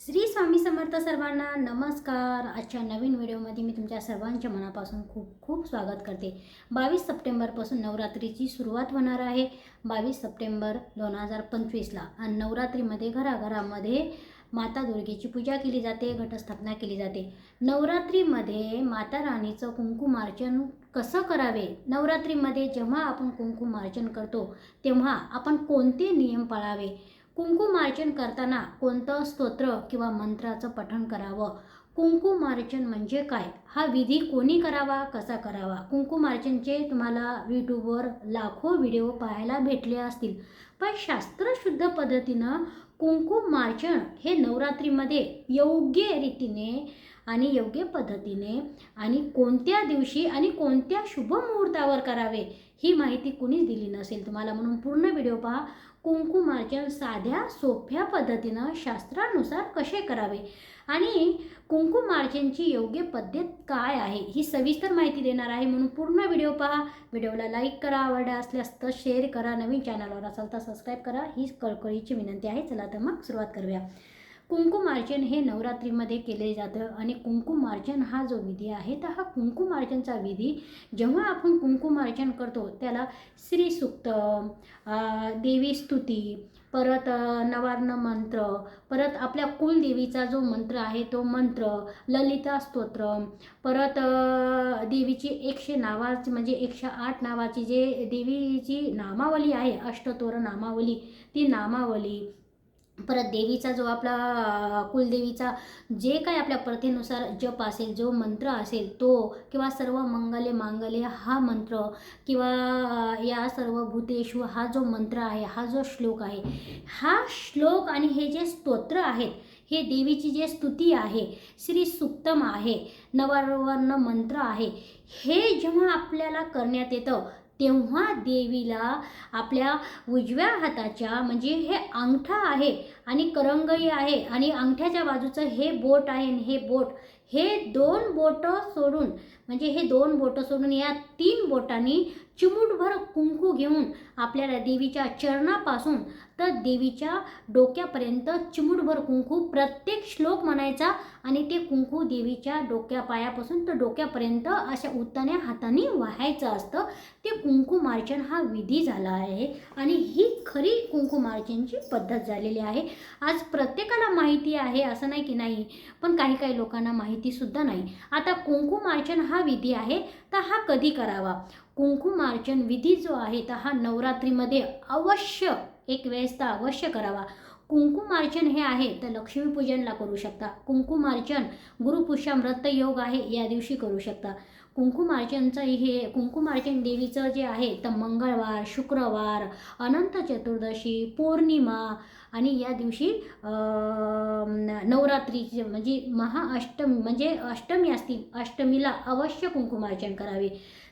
श्री स्वामी समर्थ सर्वांना नमस्कार. आजच्या नवीन व्हिडिओमध्ये मी तुमच्या सर्वांच्या मनापासून खूप खूप स्वागत करते. बावीस सप्टेंबरपासून नवरात्रीची सुरुवात होणार आहे. बावीस सप्टेंबर दोन हजार पंचवीसला आणि नवरात्रीमध्ये घराघरामध्ये माता दुर्गेची पूजा केली जाते घटस्थापना केली जाते. नवरात्रीमध्ये माता राणीचं कुंकुमार्चन कसं करावे? नवरात्रीमध्ये जेव्हा आपण कुंकुमार्चन करतो तेव्हा आपण कोणते नियम पाळावे? कुंकुमार्चन करताना कोणतं स्तोत्र किंवा मंत्राचं पठण करावं? कुंकुमार्चन म्हणजे काय? हा विधी कोणी करावा? कसा करावा? कुंकुमार्चनचे तुम्हाला यूट्यूबवर लाखो व्हिडिओ पाहायला भेटले असतील. पण शास्त्रशुद्ध पद्धतीनं कुंकुमार्चन हे नवरात्रीमध्ये योग्य रीतीने आणि योग्य पद्धतीने आणि कोणत्या दिवशी आणि कोणत्या शुभ मुहूर्तावर करावे ही माहिती कुणीच दिली नसेल. तुम्हाला म्हणून पूर्ण व्हिडिओ पहा. कुंकुमार्चन साध्या सोप्या पद्धतीनं शास्त्रानुसार कसे करावे? आणि कुंकुमार्चनची योग्य पद्धत काय आहे? ही सविस्तर माहिती देणार आहे. म्हणून पूर्ण व्हिडिओ पहा. व्हिडिओला लाईक करा. आवडला असल्यास तर शेअर करा. नवीन चॅनलवर असाल तर सबस्क्राईब करा. ही कळकळीची विनंती आहे. चला तर मग सुरुवात करूया. कुंकुमार्चन हे नवरात्रीमध्ये केले जातं आणि कुंकुमार्चन हा जो विधी आहे तर हा कुंकुमार्चनचा विधी जेव्हा आपण कुंकुमार्चन करतो त्याला श्रीसुक्त देवी स्तुती परत नवार्ण मंत्र परत आपल्या कुलदेवीचा जो मंत्र आहे तो मंत्र ललिता स्तोत्र परत देवीची एकशे नावाची म्हणजे एकशे आठ नावाची जे देवीची नामावली आहे अष्टतोर नामावली ती नामावली परत देवीचा जो आपला कुलदेवीचा जे काय आपल्या प्रथेनुसार जप असेल जो मंत्र असेल तो किंवा सर्व मंगले मांगले हा मंत्र किंवा या सर्व भूतेशू हा जो मंत्र आहे हा जो श्लोक आहे हा श्लोक आणि हे जे स्तोत्र आहेत हे देवीची जे स्तुती आहे श्री सुक्तम आहे नववर्ण मंत्र आहे हे जेव्हा आपल्याला करण्यात येतं तेव्हा देवीला आपल्या उजव्या हाताच्या म्हणजे हे अंगठा आहे आणि करंगळी आहे आणि अंगठ्याच्या बाजूचं हे बोट आहे आणि हे बोट हे दोन बोटं सोडून म्हणजे हे दोन बोटं सोडून या तीन बोटांनी चिमूटभर कुंकू घेऊन आपल्याला देवीच्या चरणापासून तर देवीच्या डोक्यापर्यंत चिमूटभर कुंकू प्रत्येक श्लोक म्हणायचा आणि ते कुंकू देवीच्या डोक्या पायापासून तर डोक्यापर्यंत अशा उत्तान्या हाताने वाहायचं असतं. ते कुंकुमार्चन हा विधी झाला आहे आणि ही खरी कुंकुमार्चनची पद्धत झालेली आहे. आज प्रत्येकाला माहिती आहे असं नाही की नाही पण काही काही लोकांना माहितीसुद्धा नाही. आता कुंकुमार्चन हा विधी आहे तर हा कधी करावा? कुंकुमार्चन विधी जो आहे तर हा नवरात्रीमध्ये अवश्य एक वेळेस तर अवश्य करावा. कुंकुमार्चन हे आहे तर लक्ष्मीपूजनला करू शकता. कुंकुमार्चन गुरुपुष्यामृत योग आहे या दिवशी करू शकता. कुंकुमार्चनचं हे कुंकुमार्चन देवीचं जे आहे तर मंगळवार शुक्रवार अनंत चतुर्दशी पौर्णिमा आणि या दिवशी नवरात्रीचे म्हणजे महाअष्टमी म्हणजे अष्टमी असतील अष्टमीला अवश्य कुंकुमार्चन करावे.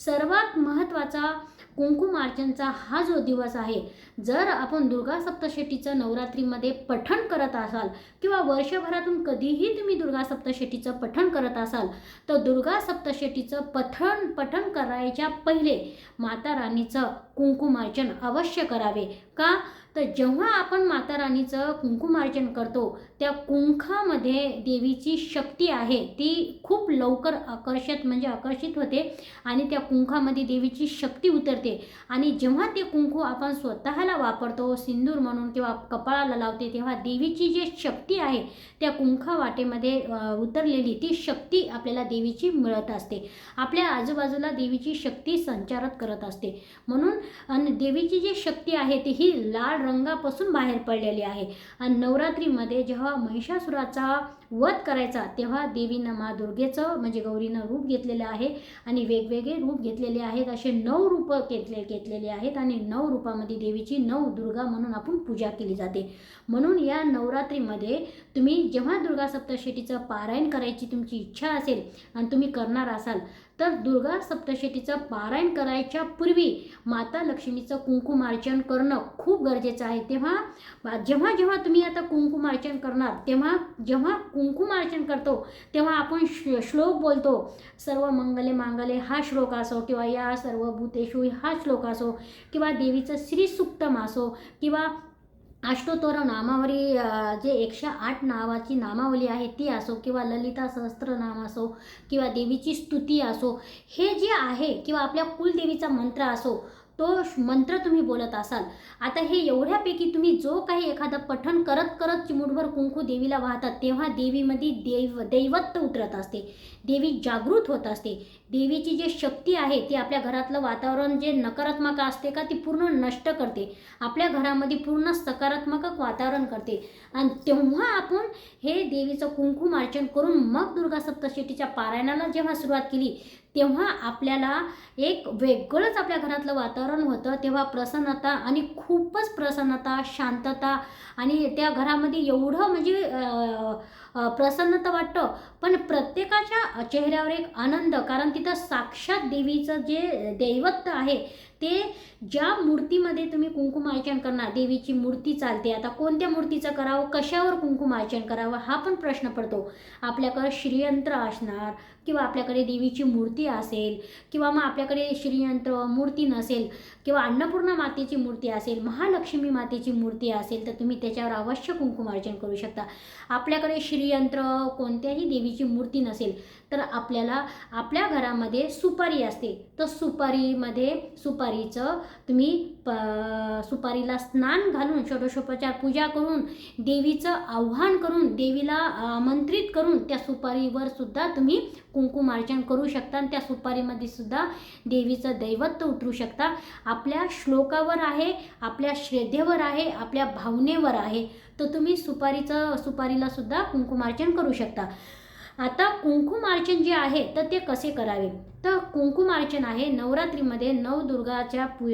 सर्वात महत्त्वाचा कुंकुमार्चनचा हा जो दिवस आहे जर आपण दुर्गा सप्तशतीचं नवरात्रीमध्ये पठण करत असाल किंवा वर्षभरातून कधीही तुम्ही दुर्गा सप्तशेटीचं पठण करत असाल तर दुर्गा सप्तशेटीचं पठण पठण करायच्या पहिले माता राणीचं कुंकुमार्चन अवश्य करावे. का? तर जेव्हा आपण माता राणीचं कुंकुमार्चन करतो त्या कुंखामध्ये देवीची शक्ती आहे. ती खूप लवकर आकर्षित म्हणजे आकर्षित होते आणि त्या कुंखामध्ये देवीची शक्ती उतरते. आणि जेव्हा ते कुंकू आपण स्वतःला वापरतो सिंदूर म्हणून किंवा कपाळाला लावते तेव्हा देवीची जी शक्ती आहे त्या कुंखा वाटेमध्ये उतरलेली ती शक्ती आपल्याला देवीची मिळत असते. आपल्या आजूबाजूला देवीची शक्ती संचारत करत असते. म्हणून देवीची जी शक्ती आहे ती ही लाल रंगापासून बाहेर पडलेली आहे. आणि नवरात्रीमध्ये जेव्हा महिषासुराचा वध करायचा तेव्हा देवीनं मा दुर्गेचं म्हणजे गौरीनं रूप घेतलेलं आहे. आणि वेगवेगळे रूप घेतलेले आहेत. असे नऊ रूपं घेतले घेतलेले आहेत. आणि नऊ रूपामध्ये देवीची नऊ दुर्गा म्हणून आपण पूजा केली जाते. म्हणून या नवरात्रीमध्ये तुम्ही जेव्हा दुर्गा सप्तशतीचं पारायण करायची तुमची इच्छा असेल आणि तुम्ही करणार असाल तर दुर्गा सप्तशतीचं पारायण करायच्या पूर्वी माता लक्ष्मीचं कुंकुमार्चन करणं खूप गरजेचं आहे. तेव्हा जेव्हा जेव्हा तुम्ही आता कुंकुमार्चन करणार तेव्हा जेव्हा कुंकुमार्चन करतो तेव्हा आपण श्लोक बोलतो. सर्व मंगले मांगले हा श्लोक असो किंवा या सर्व भूतेषु हा श्लोक असो किंवा देवीचं श्रीसुक्तम असो किंवा अष्टोत्तर नामावली जे एकशे आठ नावाची नामावली आहे ती असो किंवा ललिता सहस्त्रनाम असो किंवा देवीची स्तुती असो हे जे आहे किंवा आपल्या कुलदेवीचा मंत्र असो तो मंत्र तुम्ही बोलत असाल. आता हे एवढ्यापैकी तुम्ही जो काही एखादं पठण करत करत चिमुटभर कुंकू देवीला वाहतात तेव्हा देवीमध्ये देव दैवत्व उतरत असते. देवी जागृत होत असते. देवीची जी शक्ती आहे ती आपल्या घरातलं वातावरण जे नकारात्मक असते का ती पूर्ण नष्ट करते. आपल्या घरामध्ये पूर्ण सकारात्मक वातावरण करते. आणि तेव्हा आपण हे देवीचं कुंकुम करून मग दुर्गा सप्तशतीच्या पारायणाला जेव्हा सुरुवात केली तेव्हा आपल्याला एक वेगळंच आपल्या घरातलं वातावरण होतं तेव्हा प्रसन्नता आणि खूपच प्रसन्नता शांतता आणि त्या घरामध्ये एवढं म्हणजे प्रसन्नता वाटतं. पण प्रत्येकाच्या चेहऱ्यावर एक आनंद कारण तिथं साक्षात देवीचं जे दैवत्व आहे ते ज्या मूर्तीमध्ये तुम्ही कुंकुमार्चन करणार देवीची मूर्ती चालते. आता कोणत्या मूर्तीचं करावं? कशावर कुंकुमार्चन करावं? हा पण प्रश्न पडतो. आपल्याकडे श्रीयंत्र असणार किंवा आपल्याकडे देवीची मूर्ती असेल किंवा मग आपल्याकडे श्रीयंत्र मूर्ती नसेल किंवा अन्नपूर्णा मातेची मूर्ती असेल महालक्ष्मी मातेची मूर्ती असेल तर तुम्ही त्याच्यावर अवश्य कुंकुमार्चन करू शकता. आपल्याकडे श्रीयंत्र कोणत्याही देवीची मूर्ती नसेल तर आपल्याला आपल्या घरामध्ये सुपारी असते. तर सुपारीमध्ये सुपारीचं तुम्ही प सुपारीला स्नान घालून षोडशोपचार पूजा करून देवीचं आव्हान करून देवीला आमंत्रित करून त्या सुपारीवर सुद्धा तुम्ही कुंकुमार्चन करू शकता आणि त्या सुपारीमध्ये सुद्धा देवीचं दैवत्व उतरू शकता. आपल्या श्लोकावर आहे आपल्या श्रद्धेवर आहे आपल्या भावनेवर आहे. तर तुम्ही सुपारीचं सुपारीला सुद्धा कुंकुमार्चन करू शकता. आता कुंकुमार्चन जे आहे तर ते कसे करावे? तर कुंकुमार्चन आहे नवरात्रीमध्ये नऊ दुर्गाच्या पु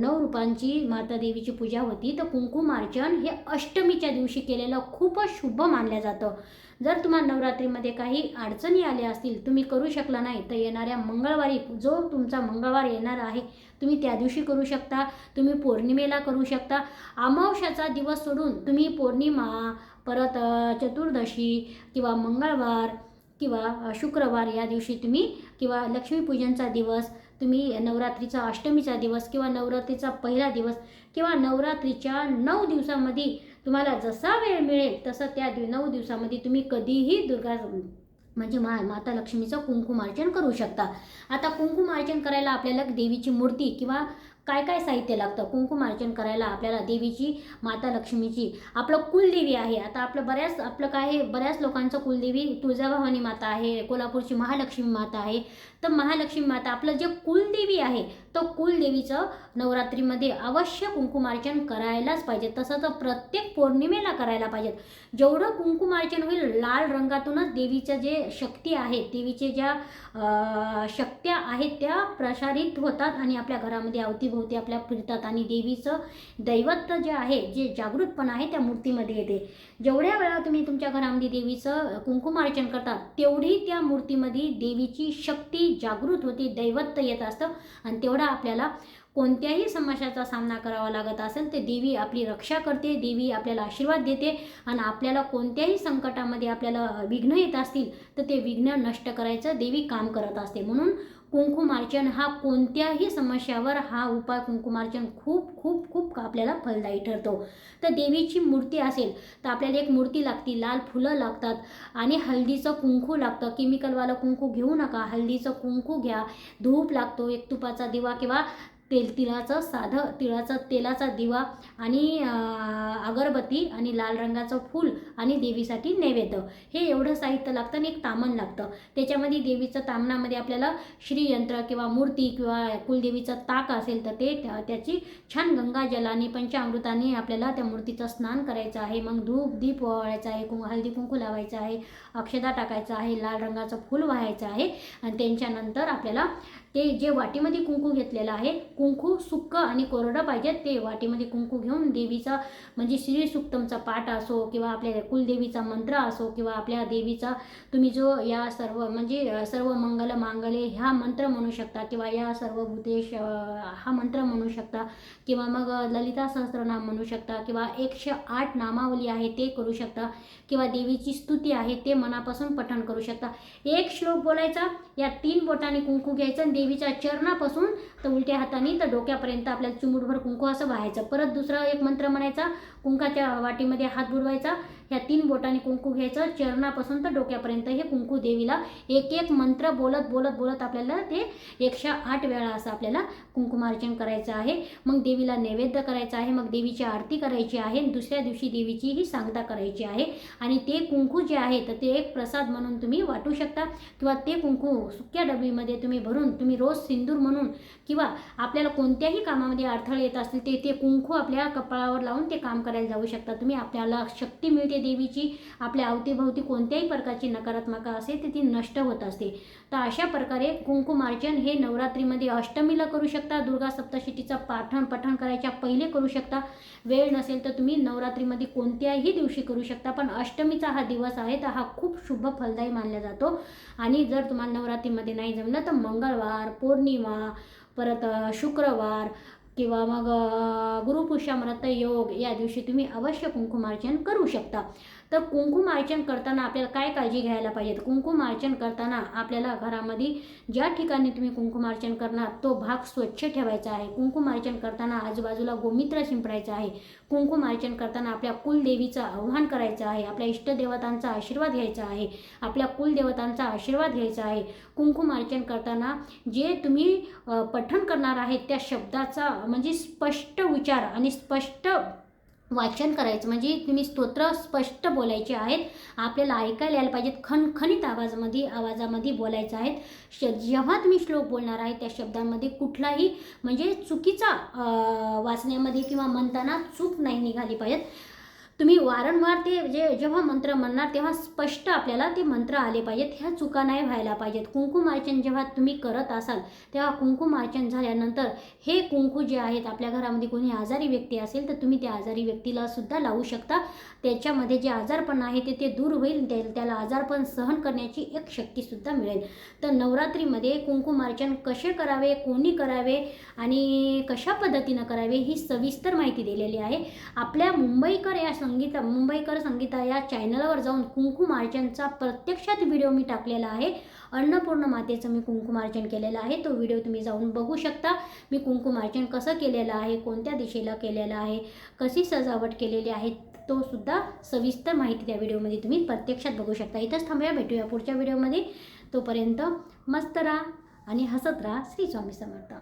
नऊ रूपांची माता देवीची पूजा होती. तर कुंकुमार्चन हे अष्टमीच्या दिवशी केलेलं खूपच शुभ मानलं जातं. जर तुम्हाला नवरात्रीमध्ये काही अडचणी आल्या असतील तुम्ही करू शकला नाही तर येणाऱ्या मंगळवारी जो तुमचा मंगळवार येणार आहे तुम्ही त्या दिवशी करू शकता. तुम्ही पौर्णिमेला करू शकता. अमावश्याचा दिवस सोडून तुम्ही पौर्णिमा परत चतुर्दशी किंवा मंगळवार किंवा शुक्रवार या दिवशी तुम्ही किंवा लक्ष्मीपूजनचा दिवस तुम्ही नवरात्रीचा अष्टमीचा दिवस किंवा नवरात्रीचा पहिला दिवस किंवा नवरात्रीच्या नऊ दिवसामध्ये तुम्हाला जसा वेळ मिळेल तसं त्या नऊ दिवसामध्ये तुम्ही कधीही दुर्गा म्हणजे मा माता लक्ष्मीचं कुंकुमार्चन करू शकता. आता कुंकुमार्चन करायला आपल्याला देवीची मूर्ती किंवा काय काय साहित्य लागतं? कुंकुमार्चन करायला आपल्याला देवीची माता लक्ष्मीची आपलं कुलदेवी आहे. आता आपलं बऱ्याच आपलं काय आहे? बऱ्याच लोकांचं कुलदेवी तुळजाभवानी माता आहे कोल्हापूरची महालक्ष्मी माता आहे. तर महालक्ष्मी माता आपलं जे कुलदेवी आहे तर कुलदेवीचं नवरात्रीमध्ये अवश्य कुंकुमार्चन करायलाच पाहिजे. तसं तर प्रत्येक पौर्णिमेला करायला पाहिजेत. जेवढं कुंकुमार्चन होईल लाल रंगातूनच देवीचं जे शक्ती आहे देवीचे ज्या शक्त्या आहेत त्या प्रसारित होतात आणि आपल्या घरामध्ये अवतीभोवती आपल्या फिरतात आणि देवीचं दैवत्व जे आहे जे जागृतपणा आहे त्या मूर्तीमध्ये येते. जेवढ्या वेळा तुम्ही तुमच्या घरामध्ये देवीचं कुंकुमार्चन करतात तेवढी त्या मूर्तीमध्ये देवीची शक्ती जागृत होते दैवत्व येत असतं. आणि तेवढा आपल्याला कोणत्याही समस्याचा सामना करावा लागत असेल तर देवी आपली रक्षा करते देवी आपल्याला आशीर्वाद देते. आणि आपल्याला कोणत्याही संकटामध्ये आपल्याला विघ्न येत असतील तर ते विघ्न नष्ट करायचं देवी काम करत असते. म्हणून कुंकुमार्चन हा कोणत्याही समस्यावर हा उपाय कुंकुमार्चन खूप खूप खूप आपल्याला फलदायी ठरतो. तर देवीची मूर्ती असेल तर आपल्याला एक मूर्ती लागती लाल फुलं लागतात आणि हळदीचं कुंकू लागतं. केमिकलवालं कुंकू घेऊ नका हळदीचं कुंकू घ्या. धूप लागतो एक तुपाचा दिवा किंवा तेल तिळाचं साधं तिळाचा तेलाचा दिवा आणि अगरबत्ती आणि लाल रंगाचं फूल आणि देवीसाठी नैवेद्य. हे एवढं साहित्य लागतं आणि एक तामण लागतं. त्याच्यामध्ये देवीचं तामणामध्ये आपल्याला श्रीयंत्र किंवा मूर्ती किंवा कुलदेवीचं ताक असेल तर ते त्या- त्याची छान गंगा जलाने पंचामृताने आपल्याला त्या मूर्तीचं स्नान करायचं आहे. मग धूप दीप ओवाळायचा आहे कुं हळदी कुंकू लावायचं आहे अक्षदा टाकायचं आहे लाल रंगाचं फूल व्हायचं आहे आणि त्यांच्यानंतर आपल्याला ते जे वाटीमध्ये कुंकू घेतलेलं आहे कुंकू सुक्क आणि कोरडं पाहिजे ते वाटीमध्ये कुंकू घेऊन देवीचा म्हणजे श्री सुक्तमचा पाठ असो किंवा आपल्या कुलदेवीचा मंत्र असो किंवा आपल्या देवीचा तुम्ही जो या सर्व म्हणजे सर्व मंगल मांगले ह्या मंत्र म्हणू शकता किंवा या सर्व भूतेश हा मंत्र म्हणू शकता किंवा मग ललिता सहस्त्रनाम म्हणू शकता किंवा एकशे आठ नामावली आहे ते करू शकता किंवा देवीची स्तुती आहे ते मनापासून पठण करू शकता. एक श्लोक बोलायचा या तीन बोटाने कुंकू घ्यायचं देवीच्या चरणापासून तर उलट्या हाताने तर डोक्यापर्यंत आपल्याला चुमुटभर कुंकू असं व्हायचं. परत दुसरा एक मंत्र म्हणायचा कुंकाच्या वाटीमध्ये हात बुडवायचा. ह्या तीन बोटाने कुंकू घ्यायचं. चरणापासून तर डोक्यापर्यंत हे कुंकू देवीला एक एक मंत्र बोलत बोलत बोलत आपल्याला ते एकशे आठ वेळा असं आपल्याला कुंकुमार्चन करायचं आहे. मग देवीला नैवेद्य करायचं आहे मग देवीची आरती करायची आहे दुसऱ्या दिवशी देवीचीही सांगता करायची आहे. आणि ते कुंकू जे आहे तर ते एक प्रसाद म्हणून तुम्ही वाटू शकता किंवा ते कुंकू सुक्या डबीमध्ये तुम्ही भरून तुम्ही रोज सिंदूर म्हणून किंवा आपल्याला कोणत्याही कामामध्ये अडथळे येत असतील ते ते कुंकू आपल्या कपाळावर लावून ते काम करायला जाऊ शकता. तुम्ही आपल्याला शक्ती मिळते देवीची आपल्या अवतीभोवती कोणत्याही प्रकारची नकारात्मक असेल तर ती नष्ट होत असते. तर अशा प्रकारे कुंकुमार्जन हे नवरात्रीमध्ये अष्टमीला करू शकता दुर्गा सप्तशतीचा पाठण पठण करायच्या पहिले करू शकता. वेळ नसेल तर तुम्ही नवरात्रीमध्ये कोणत्याही दिवशी करू शकता पण अष्टमीचा हा दिवस आहे तर हा खूप शुभ फलदायी मानला जातो. आणि जर तुम्हाला नवरात्रीमध्ये नाही जमलं तर मंगळवार पौर्णिमा परत शुक्रवार किंवा मग अ, गुरुपुष्यामृत योग या दिवशी तुम्ही अवश्य कुंकुमार्चन करू शकता. तर कुंकुमार्चन करताना आपल्याला काय काळजी घ्यायला पाहिजे? कुंकुमार्चन करताना आपल्याला घरामध्ये ज्या ठिकाणी तुम्ही कुंकुमार्चन करणार तो भाग स्वच्छ ठेवायचा आहे. कुंकुमार्चन करताना आजूबाजूला गोमित्र शिंपडायचा आहे. कुंकुमार्चन करताना आपल्या कुलदेवीचं आव्हान करायचं आहे. आपल्या इष्टदेवतांचा आशीर्वाद घ्यायचा आहे. आपल्या कुलदेवतांचा आशीर्वाद घ्यायचा आहे. कुंकुमार्चन करताना जे तुम्ही पठण करणार आहेत त्या शब्दाचा म्हणजे स्पष्ट उच्चार आणि स्पष्ट वाचन करायचं. म्हणजे तुम्ही स्तोत्र स्पष्ट बोलायचे आहेत. आपल्याला ऐकायला यायला पाहिजेत. खणखणीत आवाजामध्ये आवाजामध्ये बोलायचं आहेत. श जेव्हा तुम्ही श्लोक बोलणार आहे त्या शब्दांमध्ये कुठलाही म्हणजे चुकीचा वाचण्यामध्ये किंवा म्हणताना चूक नाही निघाली पाहिजेत. तुम्ही वारंवार ते जे जेव्हा मंत्र म्हणणार तेव्हा स्पष्ट आपल्याला ते मंत्र आले पाहिजेत. ह्या चुका नाही व्हायला पाहिजेत. कुंकुमार्चन जेव्हा तुम्ही करत असाल तेव्हा कुंकुमार्चन झाल्यानंतर हे कुंकू जे आहेत आपल्या घरामध्ये कोणी आजारी व्यक्ती असेल तर तुम्ही त्या आजारी व्यक्तीला सुद्धा लावू शकता. त्याच्यामध्ये जे आजारपण आहे ते ते दूर होईल. त्याला आजारपण सहन करण्याची एक शक्तीसुद्धा मिळेल. तर नवरात्रीमध्ये कुंकुमार्चन कसे करावे कोणी करावे आणि कशा पद्धतीनं करावे ही सविस्तर माहिती दिलेली आहे. आपल्या मुंबईकर या संगीता मुंबईकर संगीता या चॅनलवर जाऊन कुंकुमार्चनचा प्रत्यक्षात व्हिडिओ मी टाकलेला आहे. अन्नपूर्ण मातेचं मी कुंकुमार्चन केलेलं आहे. तो व्हिडिओ तुम्ही जाऊन बघू शकता. मी कुंकुमार्चन कसं केलेलं आहे कोणत्या दिशेला केलेलं आहे कशी सजावट केलेली आहे तो सुद्धा सविस्तर माहिती त्या व्हिडिओमध्ये तुम्ही प्रत्यक्षात बघू शकता. इथंच थांबूया भेटूया पुढच्या व्हिडिओमध्ये तोपर्यंत मस्त राहा आणि हसत राहा. श्री स्वामी समर्थ.